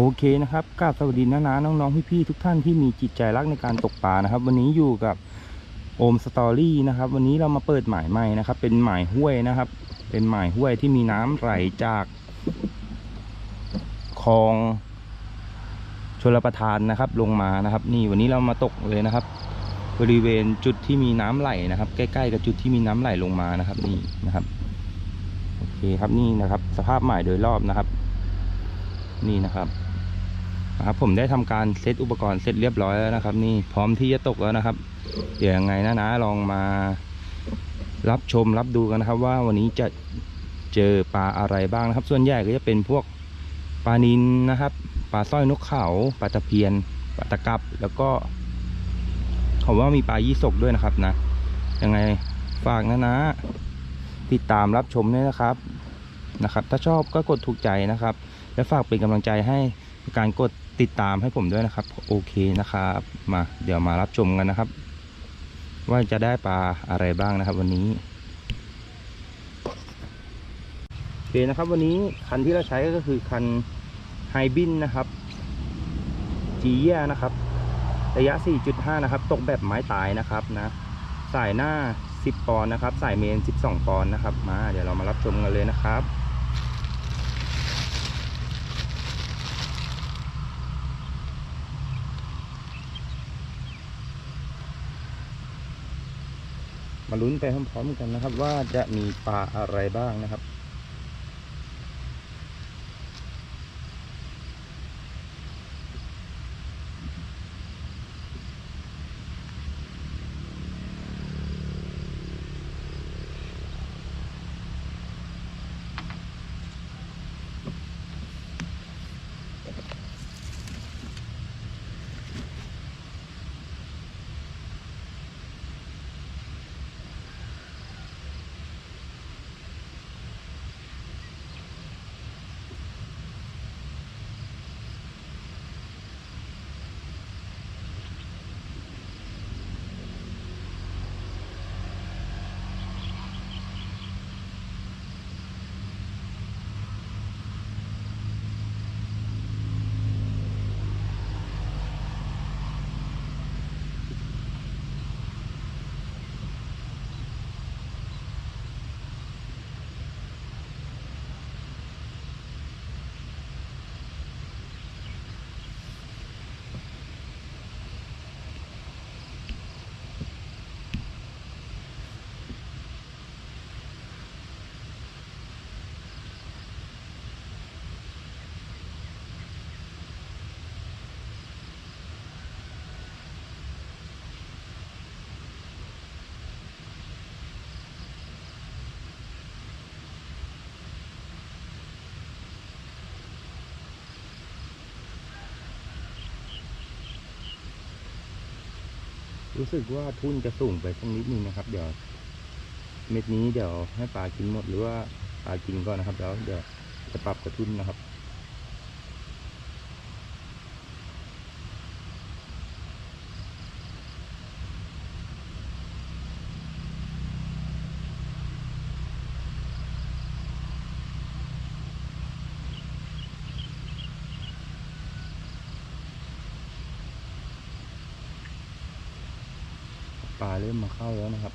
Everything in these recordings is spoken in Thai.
โอเคนะครับกราบสวัสดีนะนะน้องๆพี่ๆทุกท่านที่มีจิตใจรักในการตกปลานะครับ วันนี้อยู่กับโอมสตอรี่นะครับ วันนี้เรามาเปิดหมายใหม่นะครับ เป็นหมายห้วยนะครับ เป็นหมายห้วยที่มีน้ำไหลจากคลองชลประทานนะครับ ลงมานะครับ นี่วันนี้เรามาตกเลยนะครับ บริเวณจุดที่มีน้ำไหลนะครับ ใกล้ๆกับจุดที่มีน้ำไหลลงมานะครับ นี่นะครับโอเคครับนี่นะครับ สภาพหมายโดยรอบนะครับ นี่นะครับ ครับผมได้ทำการเซตอุปกรณ์เสร็จเรียบร้อยแล้วนะครับ นี่พร้อมที่จะตกแล้วนะครับ เดี๋ยวยังไงนะนะลองมา รับชมรับดูกันนะครับ ว่าวันนี้จะเจอปลาอะไรบ้างนะครับ ส่วนใหญ่ก็จะเป็นพวกปลานินนะครับปลาสร้อยนกเขาปลาตะเพียนปลาตะกับแล้วก็เขาว่ามีปลายี่สกด้วยนะครับนะยังไงฝากนะนะติดตามรับชมด้วยนะครับนะครับ ถ้าชอบก็กดถูกใจนะครับ และฝากเป็นกำลังใจให้การกด ติดตามให้ผมด้วยนะครับ โอเคนะครับมาเดี๋ยวมารับชมกันนะครับ ว่าจะได้ปลาอะไรบ้างนะครับ วันนี้โอเคนะครับ วันนี้คันที่เราใช้ก็คือคันไฮบินนะครับจีเยียนะครับ ระยะ 4.5 นะครับ ตกแบบไม้ตายนะครับนะสายหน้า 10 ปอนด์นะครับ สายเมน 12 ปอนด์นะครับ มา เดี๋ยวเรามารับชมกันเลยนะครับ มาลุ้นไปพร้อมๆกันนะครับ ว่าจะมีปลาอะไรบ้างนะครับ รู้สึกว่าทุนจะสูงไปสักนิดนึงนะครับ เดี๋ยว เม็ดนี้เดี๋ยวให้ปลากินหมดหรือว่าปลากินก่อนนะครับ แล้วเดี๋ยวจะปรับกระทุนนะครับ ปลา เริ่มมาเข้าแล้วนะครับ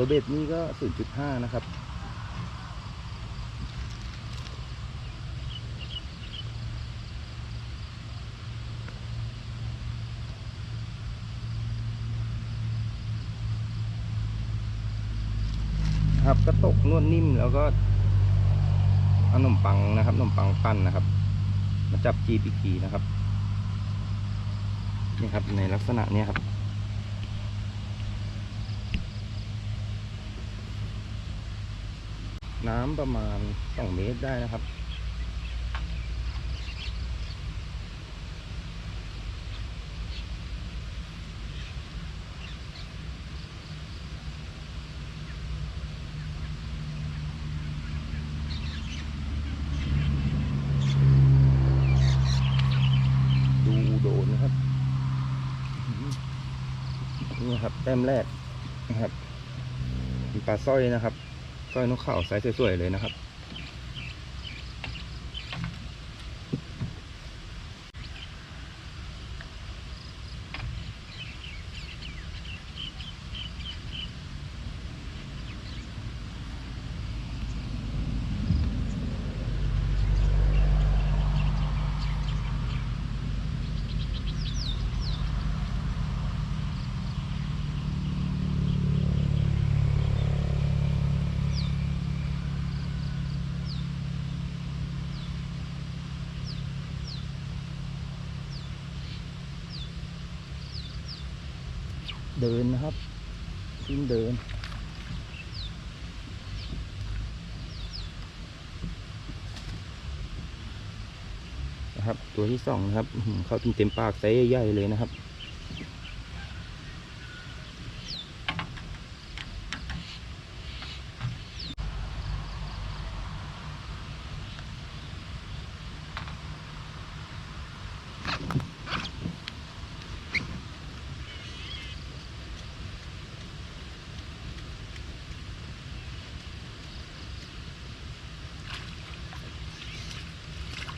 ตัวเบ็ดนี่ก็ 0.5 นะครับ ครับก็ตกนวดนิ่มแล้วก็เอาขนมปังนะครับขนมปังปั้นนะครับ มาจับจีบอีกทีนะครับนี่ครับในลักษณะนี้ครับ น้ำประมาณสองเมตรได้นะครับ ดูโดนนะครับ นี่ครับแต้มแรกนะครับปลาสร้อยนะครับ ร้อยนกเขาไซส์สวยๆเลยนะครับ เดินนะครับขึ้นเดิน นะครับ ตัวที่สองนะครับ เข้าเต็มเต็มปากไซส์ใหญ่ๆเลยนะครับ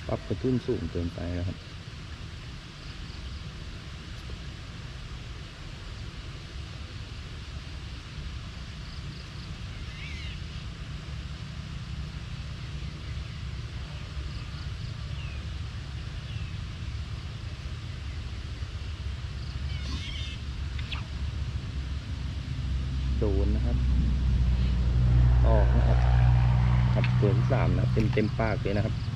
ปรับกระตุ้นสูงเกินไปนะครับโดนนะครับ ออกนะครับครับตัวที่สามนะเต็มเต็มปากเลยนะครับ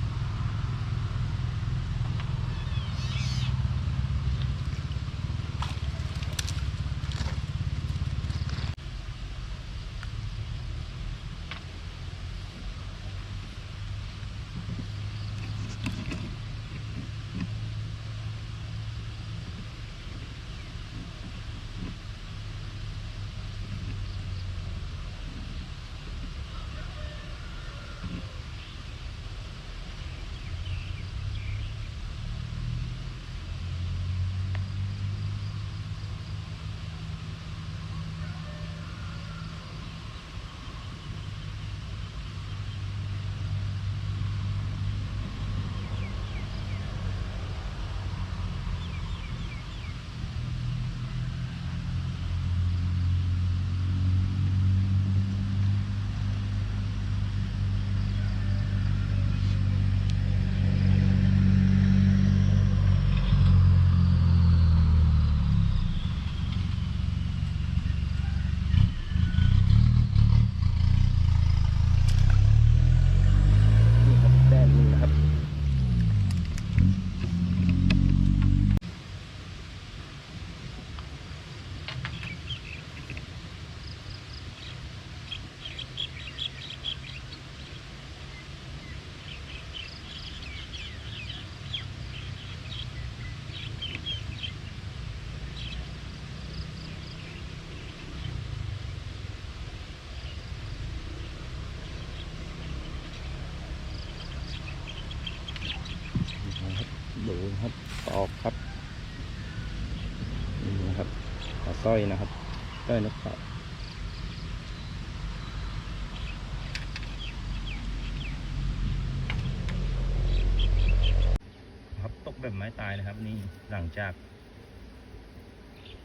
ออกครับนี่นะครับปลาสร้อยนะครับสร้อยนกเขาครับตกแบบไม้ตายนะครับ นี่หลังจาก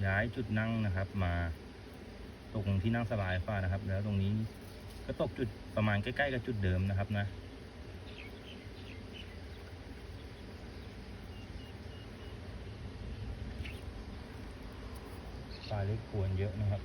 ย้ายจุดนั่งนะครับ มาตกที่นั่งสบายฟ้านะครับ แล้วตรงนี้ก็ตกจุดประมาณใกล้ๆกับจุดเดิมนะครับนะ ปลา เล็กควรเยอะนะครับ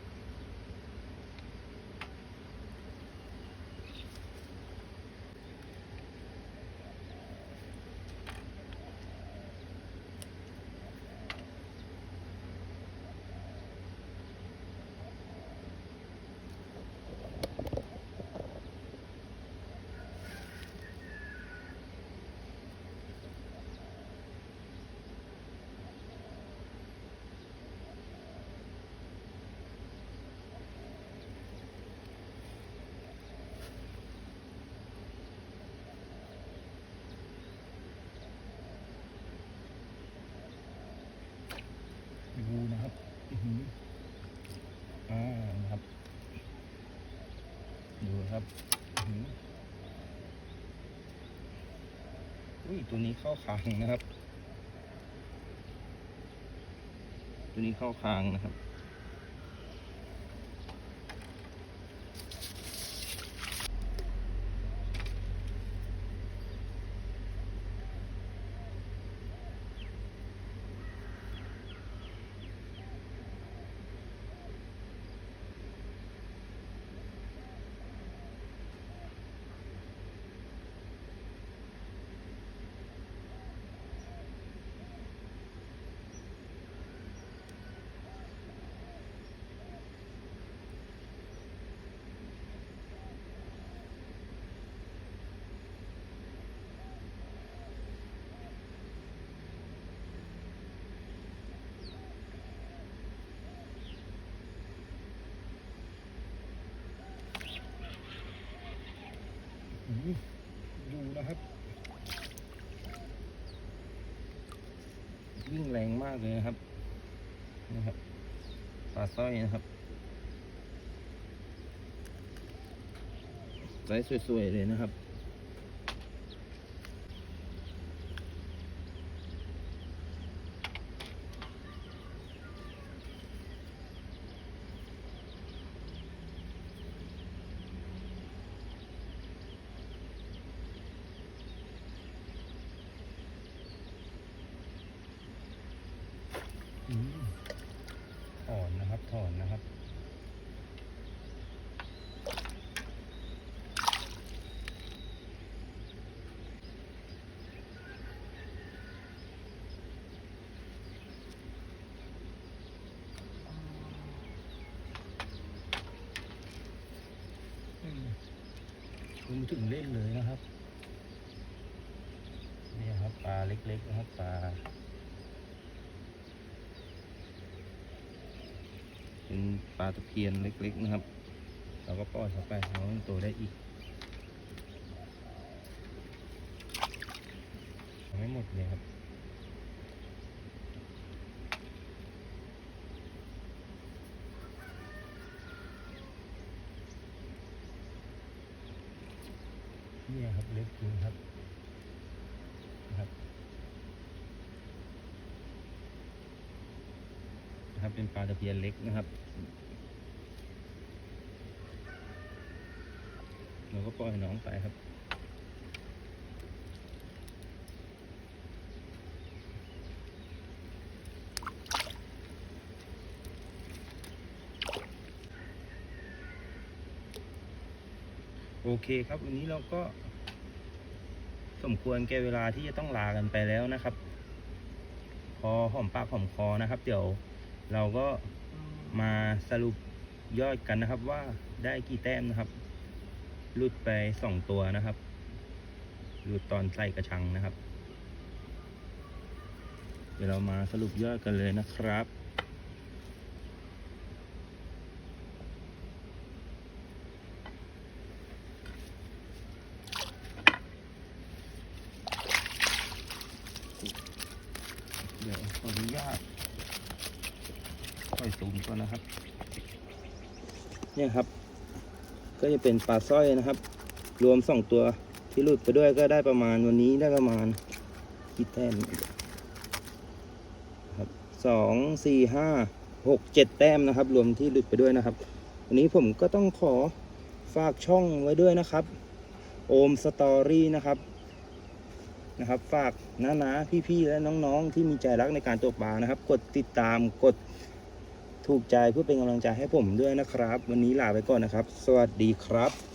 น อื้อหืออ่านะครับ ดู ครับอุ้ยตัวนี้เข้าคางนะครับ ตัวนี้เข้าคางนะครับ วิ่งแรงมากเลยนะครับนะครับปลาสร้อยนะครับไซส์สวยๆเลยนะครับ อืมถอนนะครับ ถ อนนะครับอืมคุณถึงเล่นเลยนะครับ นี่ครับปลาเล็กๆนะครับปลา เปลาตะเพียนเล็ก ๆ นะครับ เราก็ปล่อยเขาไปเขาต้องโตได้อีกยังไม่หมดเลยครับนี่ครับเล็กจริงครับนะครับนะครับเป็นปลาตะเพียนเล็กนะครับเราก็ ปล่อยน้องไปครับโอเคครับ วันนี้เราก็ สมควรแก่เวลาที่จะต้องลากันไปแล้วนะครับ พอหอมปากหอมคอนะครับ เดี๋ยวเราก็มาสรุปยอดกันนะครับว่าได้กี่แต้มนะครับ หลุดไปสองตัวนะครับหลุดตอนใส่กระชังนะครับ เดี๋ยวเรามาสรุปยอดกันเลยนะครับเดี๋ยวขออนุญาตปล่อยสูงก่อนนะครับ เนี่ยครับ ก็จะเป็นปลาสร้อยนะครับ รวมสองตัวที่หลุดไปด้วยก็ได้ประมาณวันนี้ได้ประมาณกี่แต้มครับสองสี่ห้าหกเจ็ดแต้มนะครับ รวมที่หลุดไปด้วยนะครับ วันนี้ผมก็ต้องขอฝากช่องไว้ด้วยนะครับ โอมสตอรี่นะครับนะครับ ฝากน้าๆพี่ๆและน้องๆ ที่มีใจรักในการตกปลานะครับ กดติดตามกด ถูกใจเพื่อเป็นกำลังใจให้ผมด้วยนะครับ วันนี้ลาไปก่อนนะครับ สวัสดีครับ